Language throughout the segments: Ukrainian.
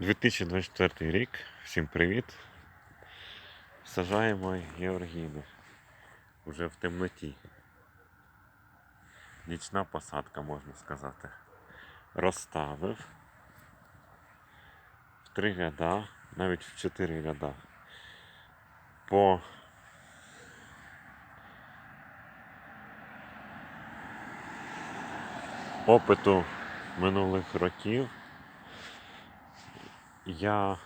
2024 рік. Всім привіт. Сажаємо георгіни. Уже в темноті. Нічна посадка, можна сказати. Розставив в три ряда, навіть в чотири ряда. По опиту минулих років я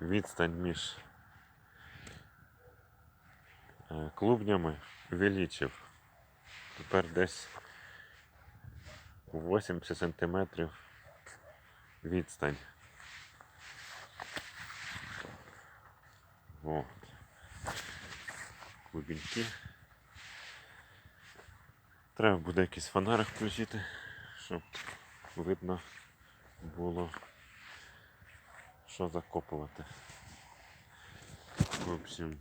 відстань між е, клубнями увеличив. Тепер десь 80 сантиметрів відстань. От. Клубіньки. Треба буде якийсь фонарик включити, щоб видно було, що закопувати. В общем,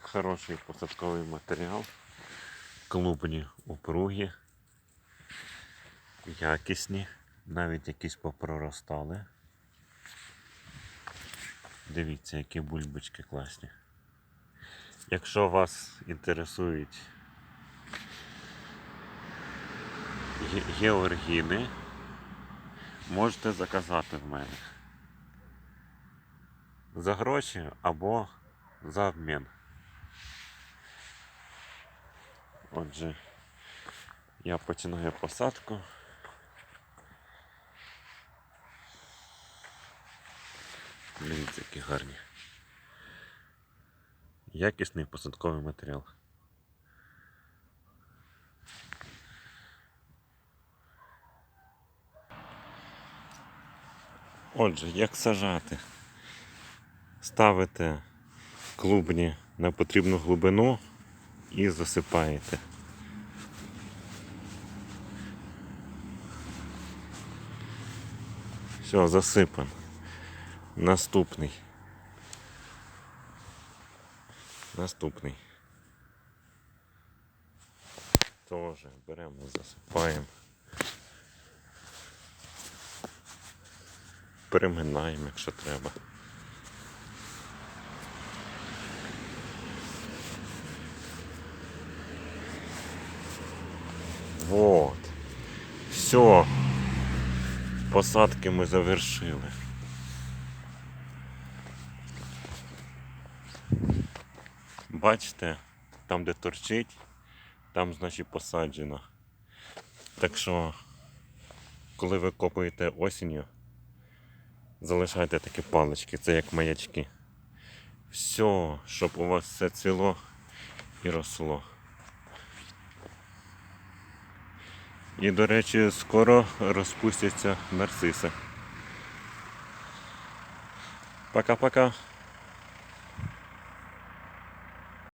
хороший посадковий матеріал, клубні упругі, якісні, навіть якісь попроростали. Дивіться, які бульбочки класні. Якщо вас інтересують георгіни, можете заказати в мене. За гроші або за обмін. Отже, я починаю посадку. Дивіться, які гарні. Якісний посадковий матеріал. Отже, як сажати? Ставите клубні на потрібну глибину і засипаєте. Все, засипан. Наступний. Наступний. Тоже беремо, засипаємо. Переминаємо, якщо треба. Вот. Все. Посадки ми завершили. Бачите, там де торчить, там значить посаджено. Так що, коли ви копаєте осінню, залишайте такі палички, це як маячки. Все, щоб у вас все ціло і росло. І, до речі, скоро розпустяться нарциси. Пока-пока.